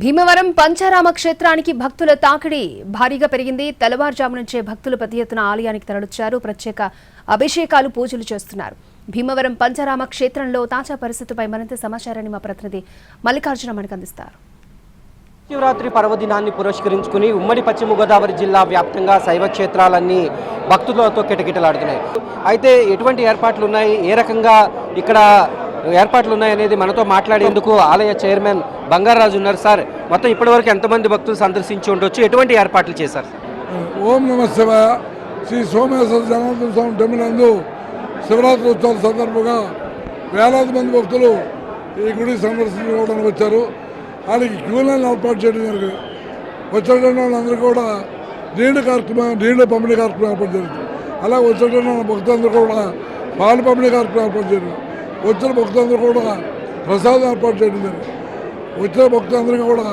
భీమవరం పంచారామ క్షేత్రానికి భక్తుల తాకిడి భారీగా పెరిగింది. తెల్లవారుజాము నుంచే భక్తులు పెద్ద ఎత్తున ఆలయానికి తరలిచ్చారు. ప్రత్యేక అభిషేకాలు పూజలు చేస్తున్నారు. భీమవరం పంచారామ క్షేత్రంలో తాజా పరిస్థితిపై మరింత సమాచారాన్ని మా ప్రతినిధి మల్లికార్జున మనకు అందిస్తారు. శివరాత్రి పర్వదినాన్ని పురస్కరించుకుని ఉమ్మడి పశ్చిమ గోదావరి జిల్లా వ్యాప్తంగా శైవ క్షేత్రాలన్నీ భక్తులతో కిటకిటలాడుతున్నాయి. అయితే ఎటువంటి ఏర్పాట్లు ఉన్నాయి? ఏ రకంగా ఇక్కడ ఏర్పాట్లు ఉన్నాయి అనేది మనతో మాట్లాడేందుకు ఆలయ చైర్మన్ బంగారాజు ఉన్నారు. సార్ మొత్తం ఇప్పటివరకు ఎంతమంది భక్తులు సందర్శించి ఉండొచ్చు? ఎటువంటి ఏర్పాట్లు చేశారు? ఓం నమ శ్రీ సోమేశ్వర జనార్దన స్వామి టెంపుల్ నందు శివరాత్రి ఉత్సవాల సందర్భంగా వేలాది మంది భక్తులు ఈ గుడి సందర్శించుకోవడానికి వచ్చారు. వాళ్ళకి క్యూ లైన్ ఏర్పాటు చేయడం జరిగింది. వచ్చేటువంటి వాళ్ళందరూ కూడా నీళ్ళ కార్యక్రమం నీళ్ళ పంపిణీ కార్యక్రమం ఏర్పాటు జరిగింది. అలా వచ్చేటువంటి భక్తులందరూ కూడా పాలు పంపిణీ కార్యక్రమం ఏర్పాటు జరిగింది. వచ్చిన భక్తులందరూ కూడా ప్రసాదం ఏర్పాటు చేయడం జరిగింది వచ్చిన భక్తులందరికీ కూడా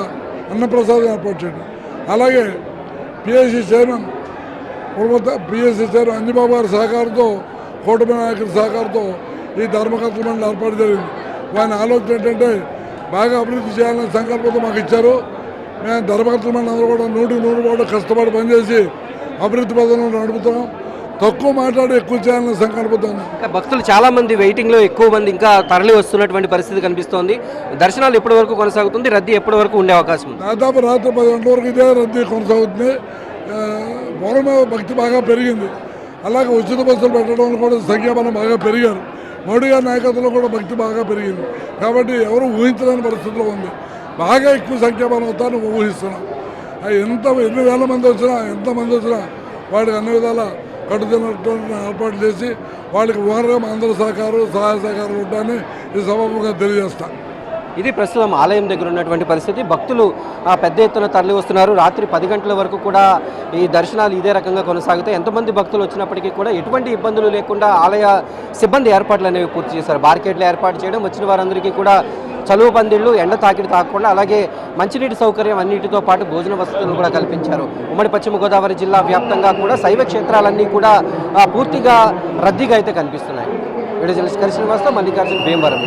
అన్నప్రసాదం ఏర్పాటు చేయడం. అలాగే పిఎస్సి చైర్మన్ ప్రభుత్వ పిఎస్సి చైర్మన్ అంజబాబు గారి సహకారంతో కూటమి నాయకుల సహకారంతో ఈ ధర్మకర్త మండలి ఏర్పాటు జరిగింది. వారి ఆలోచన ఏంటంటే బాగా అభివృద్ధి చేయాలనే సంకల్పంతో మాకు ఇచ్చారు. మేము ధర్మకర్తల మండలి అందరూ కూడా నూటికి నూరు కూడా కష్టపడి పనిచేసి అభివృద్ధి పదంలో నడుపుతున్నాం తక్కువ మాట్లాడి ఎక్కువ చేయాలనే సంకల్పంతో. ఇంకా భక్తులు చాలా మంది వెయిటింగ్లో ఎక్కువ మంది ఇంకా తరలి వస్తున్నటువంటి పరిస్థితి కనిపిస్తోంది. దర్శనాలు ఎప్పటి వరకు కొనసాగుతుంది? రద్దీ ఎప్పటి వరకు ఉండే అవకాశం ఉంది? దాదాపు రాత్రి పది గంటల వరకు ఇదే రద్దీ కొనసాగుతుంది. ఆ, పూర్వం భక్తి బాగా పెరిగింది. అలాగే ఉచిత బస్సులు పెట్టడం కూడా సంఖ్యాబలం బాగా పెరిగారు. మోడీ గారి నాయకత్వంలో కూడా భక్తి బాగా పెరిగింది. కాబట్టి ఎవరు ఊహించలేని పరిస్థితిలో ఉంది. బాగా ఎక్కువ సంఖ్యాబలం అవుతారని ఊహిస్తున్నాం ఎంత ఎన్ని వేల మంది వచ్చినా ఎంతమంది వచ్చినా వాడికి అన్ని విధాల కట్టుదినటువంటి ఏర్పాటు చేసి వాళ్ళకి ఓనర్గా అందరూ సహకారం సహాయ సహకారాలు ఉంటాయని ఈ సభముగా తెలియజేస్తాను ఇది ప్రస్తుతం ఆలయం దగ్గర ఉన్నటువంటి పరిస్థితి. భక్తులు పెద్ద ఎత్తున తరలి వస్తున్నారు. రాత్రి పది గంటల వరకు కూడా ఈ దర్శనాలు ఇదే రకంగా కొనసాగుతాయి. ఎంతమంది భక్తులు వచ్చినప్పటికీ కూడా ఎటువంటి ఇబ్బందులు లేకుండా ఆలయ సిబ్బంది ఏర్పాట్లు అనేవి పూర్తి చేశారు. బార్కెట్లు ఏర్పాటు చేయడం వచ్చిన వారందరికీ కూడా చలువ పందిళ్ళు ఎండ తాకిడి తాకకుండా అలాగే మంచినీటి సౌకర్యం అన్నిటితో పాటు భోజన వసతులను కూడా కల్పించారు. ఉమ్మడి పశ్చిమ గోదావరి జిల్లా వ్యాప్తంగా కూడా శైవ క్షేత్రాలన్నీ కూడా పూర్తిగా రద్దీగా అయితే కనిపిస్తున్నాయి. వీడియో జర్నలిస్ట్ కరిశ్రీనివాస్తో మల్లికార్జున భీమవరం